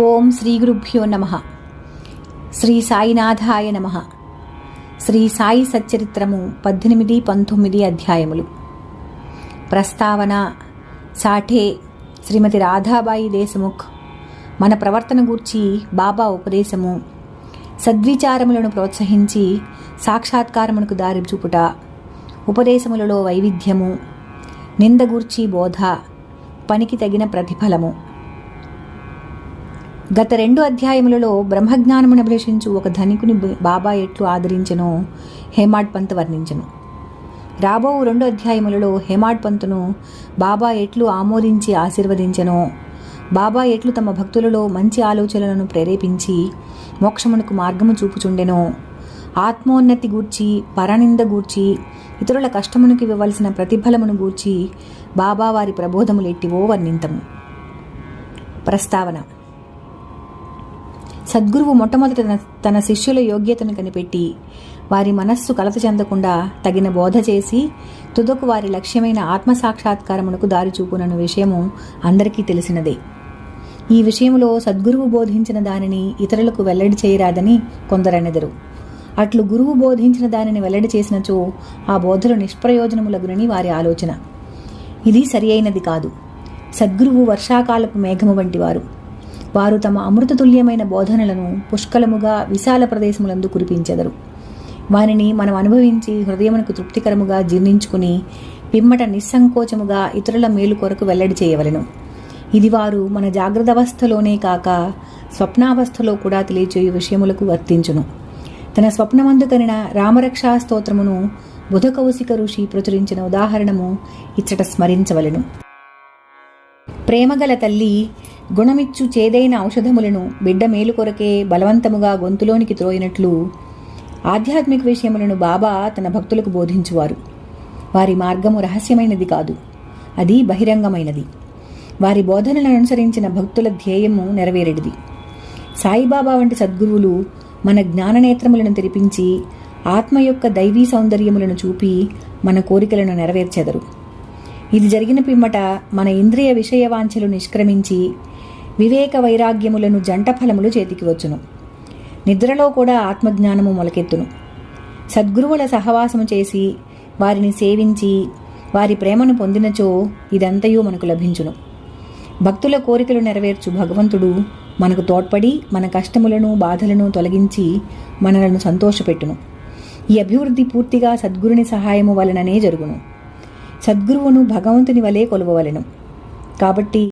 ఓం శ్రీ గురుభ్యో నమ. శ్రీ సాయినాథాయ నమ. శ్రీ సాయి సచ్చరిత్రము పద్దెనిమిది పంతొమ్మిది అధ్యాయములు. ప్రస్తావన సాఠే శ్రీమతి రాధాబాయి దేశముఖ్ మన ప్రవర్తన గూర్చి బాబా ఉపదేశము సద్విచారములను ప్రోత్సహించి సాక్షాత్కారమునకు దారి చూపుట ఉపదేశములలో వైవిధ్యము నిందగూర్చి బోధ పనికి తగిన ప్రతిఫలము. గత రెండు అధ్యాయములలో బ్రహ్మజ్ఞానమును అభిలషించు ఒక ధనికుని బాబా ఎట్లు ఆదరించెనో హేమాడ్ పంత్ వర్ణించెను. రాబో రెండు అధ్యాయములలో హేమాడ్ పంతును బాబా ఎట్లు ఆమోదించి ఆశీర్వదించెనో బాబా ఎట్లు తమ భక్తులలో మంచి ఆలోచనలను ప్రేరేపించి మోక్షమునకు మార్గము చూపుచుండెనో ఆత్మోన్నతి గూర్చి పరనింద గూర్చి ఇతరుల కష్టమునికి ఇవ్వవలసిన ప్రతిఫలమును గూర్చి బాబా వారి ప్రబోధములెట్టివో వర్ణింతము. ప్రస్తావన. సద్గురువు మొట్టమొదట తన- శిష్యుల యోగ్యతను కనిపెట్టి వారి మనస్సు కలత చెందకుండా తగిన బోధ చేసి తుదకు వారి లక్ష్యమైన ఆత్మసాక్షాత్కారమునకు దారి చూపునన్న విషయము అందరికీ తెలిసినదే. ఈ విషయంలో సద్గురువు బోధించిన దానిని ఇతరులకు వెల్లడి చేయరాదని కొందరనెదరు. అట్లు గురువు బోధించిన దానిని వెల్లడి చేసినచో ఆ బోధలు నిష్ప్రయోజనములగునని వారి ఆలోచన. ఇది సరి అయినది కాదు. సద్గురువు వర్షాకాలపు మేఘము వంటివారు. వారు తమ అమృతతుల్యమైన బోధనలను పుష్కలముగా విశాల ప్రదేశములందు కురిపించెదరు. వారిని మనం అనుభవించి హృదయమునకు తృప్తికరముగా జీర్ణించుకుని పిమ్మట నిస్సంకోచముగా ఇతరుల మేలు కొరకు వెల్లడి చేయవలెను. ఇది వారు మన జాగ్రత్త అవస్థలోనే కాక స్వప్నావస్థలో కూడా తెలియచేయు విషయములకు వర్తించును. తన స్వప్నమందు కనిన రామరక్షా స్తోత్రమును బుధకౌశిక ఋషి ప్రచురించిన ఉదాహరణము ఇచ్చట స్మరించవలెను. ప్రేమగల తల్లి గుణమిచ్చు చేదైన ఔషధములను బిడ్డ మేలు కొరకే బలవంతముగా గొంతులోనికి త్రోయినట్లు ఆధ్యాత్మిక విషయములను బాబా తన భక్తులకు బోధించువారు. వారి మార్గము రహస్యమైనది కాదు అది బహిరంగమైనది. వారి బోధనలను అనుసరించిన భక్తుల ధ్యేయము నెరవేరేటిది సాయిబాబా వంటి సద్గురువులు మన జ్ఞాననేత్రములను తెరిపించి ఆత్మ యొక్క దైవీ సౌందర్యములను చూపి మన కోరికలను నెరవేర్చెదరు. ఇది జరిగిన పిమ్మట మన ఇంద్రియ విషయ వాంఛలు నిష్క్రమించి వివేక వైరాగ్యములను జంట ఫలములు చేతికి వచ్చును. నిద్రలో కూడా ఆత్మజ్ఞానము మొలకెత్తును. సద్గురువుల సహవాసము చేసి వారిని సేవించి వారి ప్రేమను పొందినచో ఇదంతయూ మనకు లభించును. భక్తుల కోరికలు నెరవేర్చు భగవంతుడు మనకు తోడ్పడి మన కష్టములను బాధలను తొలగించి మనలను సంతోషపెట్టును. ఈ అభివృద్ధి పూర్తిగా సద్గురుని సహాయము వలననే జరుగును. సద్గురువును భగవంతుని వలె కొలువవలెను. కాబట్టి